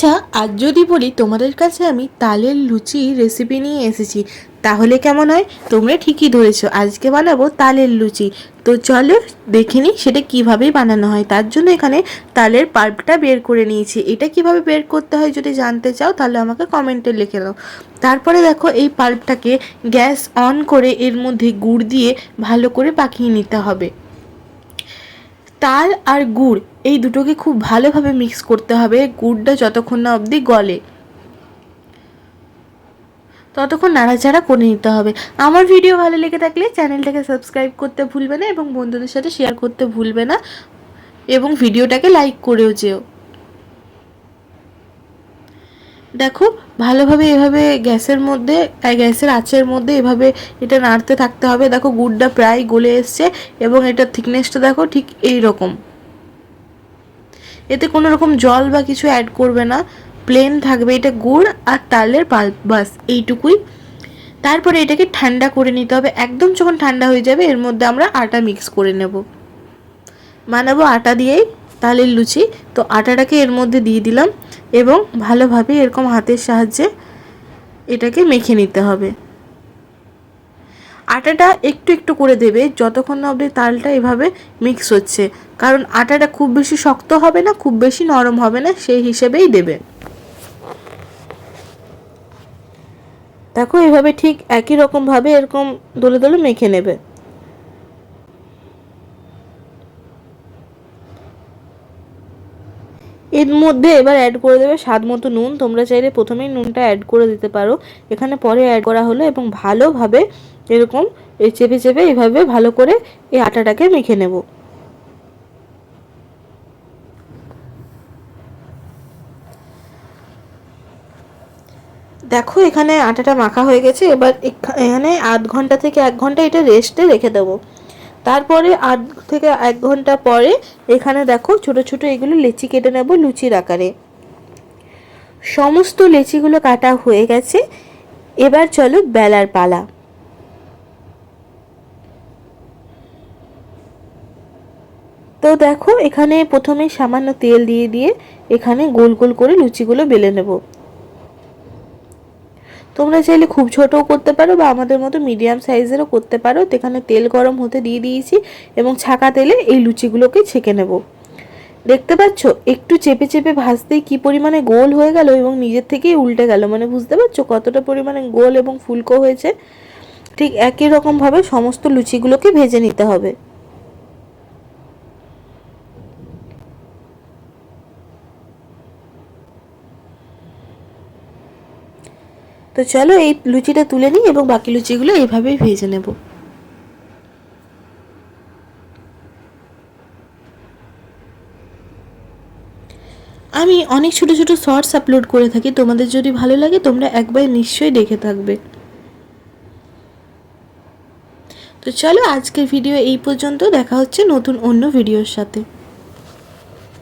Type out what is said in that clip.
আচ্ছা আজ যদি বলি তোমাদের কাছে আমি তালের লুচি রেসিপি নিয়ে এসেছি, তাহলে কেমন হয়? তোমরা ঠিকই ধরেছো, আজকে বানাবো তালের লুচি। তো চলো দেখে নিই সেটা কীভাবে বানানো হয়। তার জন্য এখানে তালের পাল্পটা বের করে নিয়েছি। এটা কীভাবে বের করতে হয় যদি জানতে চাও, তাহলে আমাকে কমেন্টে লিখে দাও। তারপরে দেখো এই পাল্পটাকে গ্যাস অন করে এর মধ্যে গুড় দিয়ে ভালো করে পাকিয়ে নিতে হবে। তাল আর গুড় এই দুটোকে খুব ভালোভাবে মিক্স করতে হবে গুড়টা যতক্ষণ না অবধি গলে। ততক্ষণ নাড়াচাড়া করে নিতে হবে। আমার ভিডিও ভালো লেগে থাকলে চ্যানেলটাকে সাবস্ক্রাইব করতে ভুলবে না এবং বন্ধুদের সাথে শেয়ার করতে ভুলবে না এবং ভিডিওটাকে লাইক করেও যেও। দেখো, ভালোভাবে এভাবে গ্যাসের মধ্যে গ্যাসের আঁচের মধ্যে এভাবে এটা নাড়তে থাকতে হবে। দেখো, গুড়টা প্রায় গলে এসছে এবং এটার থিকনেসটা দেখো ঠিক এই রকম এতে কোনো রকম জল বা কিছু অ্যাড করবে না। প্লেন থাকবে এটা গুড় আর তালের পাল্প বাস, এইটুকুই। তারপরে এটাকে ঠান্ডা করে নিতে হবে। একদম যখন ঠান্ডা হয়ে যাবে, এর মধ্যে আমরা আটা মিক্স করে নেব। বানাবো আটা দিয়েই তালের লুচি। তো আটাটাকে এর মধ্যে দিয়ে দিলাম। এবং ভালোভাবে এরকম হাতের সাহায্যে এটাকে মেখে নিতে হবে। আটাটা একটু একটু করে দেবে যতক্ষণ না অবধি তালটা এভাবে মিক্স হচ্ছে। কারণ আটাটা খুব বেশি শক্ত হবে না, খুব বেশি নরম হবে না, সেই হিসেবেই দেবে। দেখো এভাবে ঠিক একই রকমভাবে এরকম দোলে দোলে মেখে নেবে। এর মধ্যে এবার অ্যাড করে দেবে স্বাদ মতো নুন। তোমরা চাইলে প্রথমেই নুনটা অ্যাড করে দিতে পারো। এখানে পরে অ্যাড করা হলো এবং ভালোভাবে এরকম চেপে চেপে এভাবে ভালো করে এই আটাটাকে মেখে নেব। দেখো এখানে আটাটা মাখা হয়ে গেছে। এবার এখা- এখানে আধ ঘণ্টা থেকে এক ঘণ্টা এটা রেস্টে রেখে দেবো। তারপরে আধ থেকে এক ঘণ্টা পরে এখানে দেখো ছোট ছোট এগুলো লেচি কেটে নেব লুচির আকারে। সমস্ত লেচিগুলো কাটা হয়ে গেছে। এবার চলো বেলার পালা। তো দেখো এখানে প্রথমে সামান্য তেল দিয়ে দিয়ে এখানে গোল গোল করে লুচিগুলো বেলে নেব। তোমরা চাইলে খুব ছোটও করতে পারো বা আমাদের মতো মিডিয়াম সাইজেরও করতে পারো। এখানে তেল গরম হতে দিয়ে দিয়েছি এবং ছাকা তেলে এই লুচিগুলোকে ছেঁকে নেব। দেখতে পাচ্ছ? একটু চেপে চেপে ভাজতেই কি পরিমাণে গোল হয়ে গেল এবং নিজের থেকেই উল্টে গেল। মানে বুঝতে পারছ কতটা পরিমাণে গোল এবং ফুলকো হয়েছে? ঠিক একই রকমভাবে সমস্ত লুচিগুলোকে ভেজে নিতে হবে। তো চলো এই লুচিটা তুলে নিই এবং বাকি লুচিগুলো এইভাবেই ভেজে নেব। আমি অনেক ছোট ছোট শর্টস আপলোড করে থাকি, তোমাদের যদি ভালো লাগে তোমরা একবার নিশ্চয়ই দেখে থাকবে। তো চলো আজকের ভিডিও এই পর্যন্ত, দেখা হচ্ছে নতুন অন্য ভিডিওর সাথে।